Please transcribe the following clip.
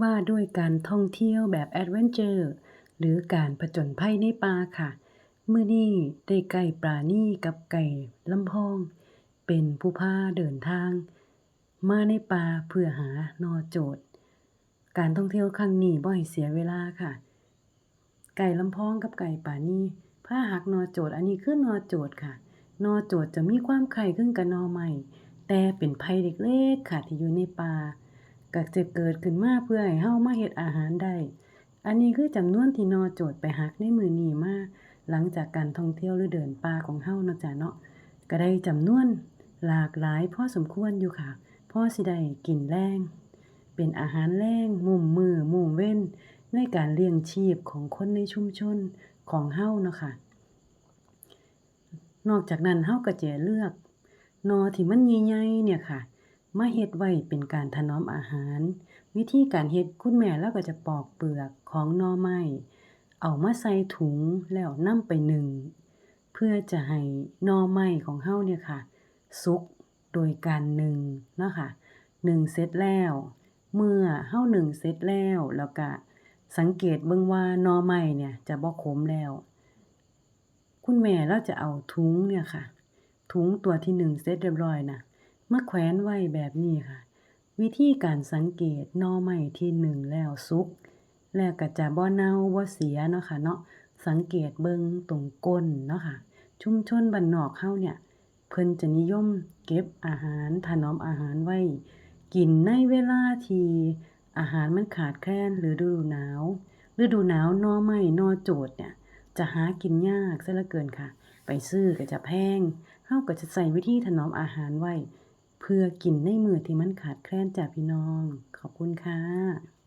ว่าด้วยการท่องเที่ยวแบบแอดเวนเจอร์ หรือการผจญภัยในป่าค่ะ มื้อนี้ได้ไก่ปราณีกับไก่ลำพอง เป็นผู้พาเดินทาง มาในป่าเพื่อหานอโจทย์ การท่องเที่ยวครั้งนี้บ่ให้เสียเวลาค่ะ ไก่ลำพองกับไก่ปราณีพาหักนอโจทย์อันนี้คือนอโจทย์ค่ะ นอโจทย์จะมีความคล้ายคลึงกับนอไม้แต่เป็นไผ่เล็กๆค่ะที่อยู่ในป่า ก็จะเกิดขึ้นมาเพื่อให้เฮามาเฮ็ดอาหารได้ อันนี้คือจำนวนที่นอโจทย์ไปหักในมือนี้มาหลังจากการท่องเที่ยวหรือเดินป่าของเฮาเนาะจ้ะเนาะก็ได้จำนวนหลากหลายพอสมควรอยู่ค่ะพ่อสิได้กินแลงเป็นอาหารแลงมุมมือมื้อเว้น ในการเลี้ยงชีพของคนในชุมชนของเฮาเนาะค่ะ นอกจากนั้นเฮาก็จะเลือกนอที่มันใหญ่ๆเนี่ยค่ะ มาเฮ็ดไว้เป็นการถนอมอาหาร วิธีการเฮ็ดคุณแม่เลาก็จะปอกเปลือกของหน่อไม้เอามาใส่ถุงแล้วนำไปนึ่งเพื่อจะให้หน่อไม้ของเฮาเนี่ยค่ะ สุกโดยการนึ่งเนาะค่ะนึ่งเสร็จแล้ว เมื่อเฮานึ่งเสร็จแล้วแล้วก็สังเกตเบิ่งว่าหน่อไม้เนี่ยจะบ่ขมแล้ว คุณแม่เลาจะเอาถุงเนี่ยค่ะ ถุงตัวที่หนึ่งเสร็จเรียบร้อยน่ะ มาแขวนไว้แบบนี้ค่ะ วิธีการสังเกตน่อไม้ที่หนึ่งแล้วสุก แล้วก็จะบ่เน่าบ่เสียเนาะค่ะเนาะสังเกตเบิ่งตรงก้นเนาะค่ะ ชุมชนบ้านนอกเฮาเนี่ย เพิ่นจะนิยมเก็บอาหารถนอมอาหารไว้ กินในเวลาที่อาหารมันขาดแคลนหรือฤดูหนาวฤดูหนาวนอไม้นอโจทย์เนี่ย จะหากินยากเสียเหลือเกินค่ะ ไปซื้อก็จะแพงเฮาก็จะใช้วิธีถนอมอาหารไว้ เพื่อกินในมือที่มันขาดแคลนจากพี่น้อง ขอบคุณค่ะ